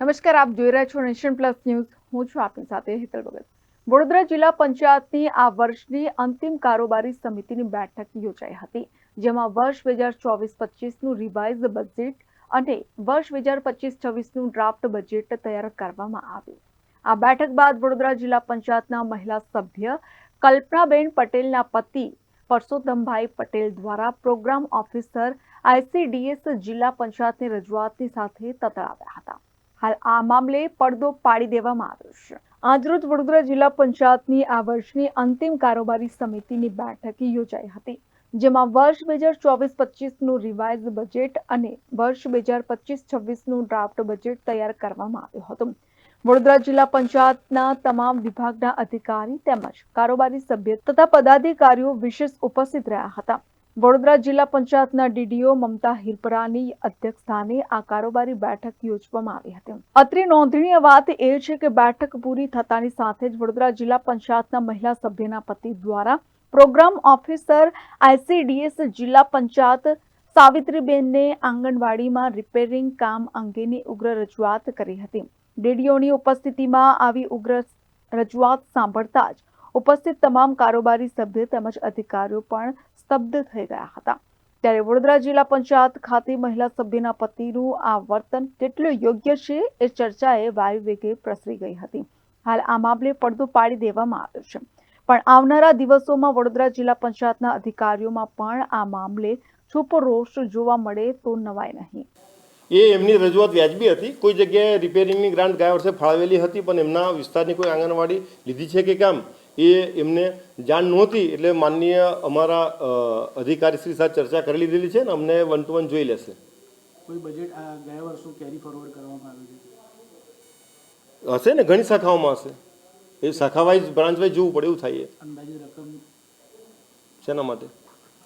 નમસ્કાર, આપ જોઈ રહ્યા છો નેશન પ્લસ ન્યૂઝ. હું છું આપની સાથે હેતલ ભગત. વડોદરા જિલ્લા પંચાયતની આ વર્ષની અંતિમ કારોબારી સમિતિની બેઠક યોજાઈ હતી, જેમાં વર્ષ બે હજાર ચોવીસ પચીસનું રિવાઇઝ બજેટ અને વર્ષ બે હજાર પચીસ છવ્વીસનું ડ્રાફ્ટ બજેટ તૈયાર કરવામાં આવ્યું. આ બેઠક બાદ વડોદરા જિલ્લા પંચાયતના મહિલા સભ્ય કલ્પનાબેન પટેલના પતિ પરસોત્તમભાઈ પટેલ દ્વારા પ્રોગ્રામ ઓફિસર આઈસીડીએસ જિલ્લા પંચાયતની રજૂઆતની સાથે તતળાવ્યા હતા. હાલ આ મામલે પડદો પાડી દેવામાં આવ્યો છે. આજરોજ વડોદરા જિલ્લા પંચાયતની આ વર્ષની અંતિમ કારોબારી સમિતિની બેઠક યોજાઈ હતી, જેમાં વર્ષ બે હજાર ચોવીસ પચીસનું રિવાઇઝ બજેટ અને વર્ષ બે હજાર પચીસ છવ્વીસનું ડ્રાફ્ટ બજેટ તૈયાર કરવામાં આવ્યું હતું. વડોદરા જિલ્લા પંચાયતના તમામ વિભાગના અધિકારી તેમજ કારોબારી સભ્ય તથા પદાધિકારીઓ વિશેષ ઉપસ્થિત રહ્યા હતા. વડોદરા જિલ્લા પંચાયતના ડીડીઓ મમતા હિરપરાની અધ્યક્ષસ્થાને આ કારોબારી બેઠક યોજવામાં આવી હતી. અત્રે નોંધનીય વાત એ છે કે બેઠક પૂરી થતાની સાથે જ વડોદરા જિલ્લા પંચાયતના મહિલા સભ્યના પતિ દ્વારા પ્રોગ્રામ ઓફિસર આઈસીડીએસ જિલ્લા પંચાયત સાવિત્રીબેનને આંગણવાડીમાં રિપેરિંગ કામ અંગેની ઉગ્ર રજૂઆત કરી હતી. ડીડીઓની ઉપસ્થિતિમાં આવી ઉગ્ર રજૂઆત સાંભળતા જ ઉપસ્થિત તમામ કારોબારી સભ્ય તેમજ અધિકારીઓ પણ સ્તબ્ધ થઈ ગયા હતા. ત્યારે વડોદરા જિલ્લા પંચાયત ખાતે મહિલા સભ્યના પતિનું આ વર્તન કેટલું યોગ્ય છે એ ચર્ચાએ વાયુ વેગે પ્રસરી ગઈ હતી. હાલ આ મામલે પડદો પાડી દેવામાં આવ્યો છે. પણ આવનારા દિવસોમાં વડોદરા જિલ્લા પંચાયતના અધિકારીઓમાં પણ આ મામલે છુપો રોષ જોવા મળે તો નવાય નહીં. એ એમની રજૂઆત વ્યાજબી હતી. કોઈ જગ્યાએ રિપેરિંગની ગ્રાન્ટ ગયા વર્ષે ફાળવેલી હતી, પણ એમના વિસ્તારની કોઈ આંગણવાડી લીધી છે કે કામ? એ એમને જાણ નહોતી એટલે માનનીય અમારા અધિકારી અધિકારીશ્રી સાથે ચર્ચા કરી લીધેલી છે ને અમને વન ટુ વન જોઈ લેશે. કોઈ બજેટ ગયા વર્ષનું કેરી ફોરવર્ડ કરવામાં આવ્યું છે? હશે ને? ઘણી શાખાઓમાં હશે. એ શાખા વાઇઝ બ્રાન્ચ વાઇઝ જોવું પડે એવું થાય એ. રકમ શેના માટે?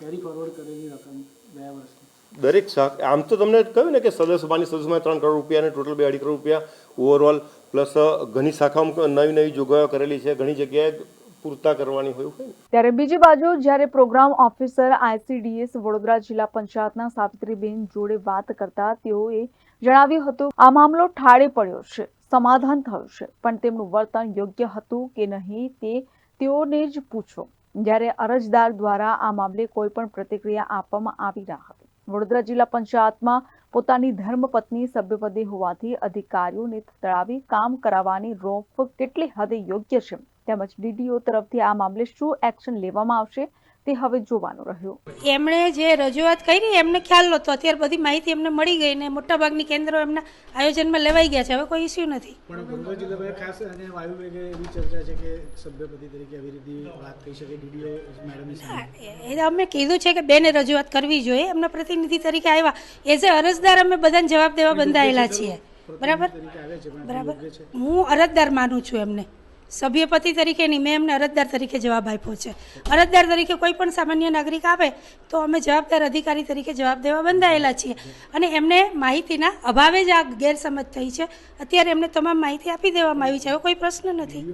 કેરી ફોરવર્ડ કરેલી રકમ ગયા વર્ષે? દરેક શાખ આમ તો તમને કહ્યું ને કે સદસ્યસભાની સદસ્યમાં ત્રણ કરોડ રૂપિયા અને ટોટલ બે અઢી કરોડ રૂપિયા. ઓવરઓલ પ્લસ ઘણી શાખાઓમાં નવી નવી જોગવાઈઓ કરેલી છે ઘણી જગ્યાએ પૂરતા કરવાની હોય ત્યારે બીજી બાજુ જ્યારે પ્રોગ્રામ ઓફિસર આઈસીડીએસ વડોદરા જિલ્લા પંચાયતના સાવિત્રીબેન જોડે વાત કરતા તેઓએ જણાવ્યું હતું, આ મામલો ઠાળે પડ્યો છે, સમાધાન થયું છે, પણ તેમનું વર્તન યોગ્ય હતું કે નહીં તે તેઓને જ પૂછો. જ્યારે અરજદાર દ્વારા આ મામલે કોઈ પણ પ્રતિક્રિયા આપવામાં આવી ના હતી. વડોદરા જિલ્લા પંચાયતમાં પોતાની ધર્મપત્ની સભ્યપદે હોવાથી અધિકારીઓને તળાવી કામ કરાવવાની રોફ કેટલી હદે યોગ્ય છે? તેમજ ડીડીઓ તરફથી આ મામલે શું એક્શન લેવામાં આવશે? તે હવે જોવાનું રહ્યું. એમણે જે રજૂઆત કરી એમને ખ્યાલ નહોતો. અત્યારે બધી માહિતી એમને મળી ગઈ ને મોટાભાગની કેન્દ્રો એમના આયોજનમાં લેવાઈ ગયા છે. હવે કોઈ ઇસ્યુ નથી. પણ ખાસ અને વાયુ વેગે એવી ચર્ચા છે કે સભ્યપતિ તરીકે આવી રીતે વાત કહી શકે ડીડીઓ મેડમ એ અમે કીધું છે કે બેને રજૂઆત કરવી જોઈએ. એમના પ્રતિનિધિ તરીકે આવ્યા. એઝ એ અરજદાર અમે બધાને જવાબ દેવા બંધાયેલા છીએ. બરાબર? બરાબર? હું અરજદાર માનું છું એમને. સભ્યપતિ તરીકે નહીં મેં એમને અરજદાર તરીકે જવાબ આપ્યો છે. અરજદાર તરીકે કોઈ પણ સામાન્ય નાગરિક આવે તો અમે જવાબદાર અધિકારી તરીકે જવાબ દેવા બંધાયેલા છીએ. અને એમને માહિતીના અભાવે જ આ ગેરસમજ થઈ છે. અત્યારે એમને તમામ માહિતી આપી દેવામાં આવી છે હવે કોઈ પ્રશ્ન નથી.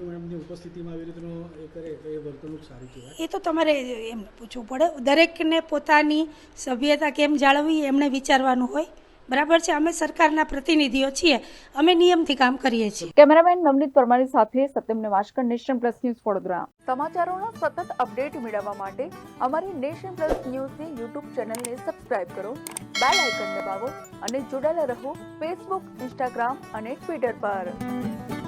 એ તો એ તમારે એમને પૂછવું પડે. દરેકને પોતાની સભ્યતા કેમ જાળવવી એમણે વિચારવાનું હોય. બરાબર છે? અમે સરકારના પ્રતિનિધિઓ છીએ. અમે નિયમથી કામ કરીએ છીએ. કેમેરામેન નવનીત પરમારી સાથે Satyam નેવાશકર Nation plus news Vadodara. સમાચારોના સતત અપડેટ મેળવવા માટે અમારી નેશન પ્લસ ન્યૂઝની યુટ્યુબ ચેનલને સબસ્ક્રાઇબ કરો બેલ આઇકન દબાવો અને જોડાયેલા રહો ફેસબુક ઇન્સ્ટાગ્રામ અને ટ્વિટર પર.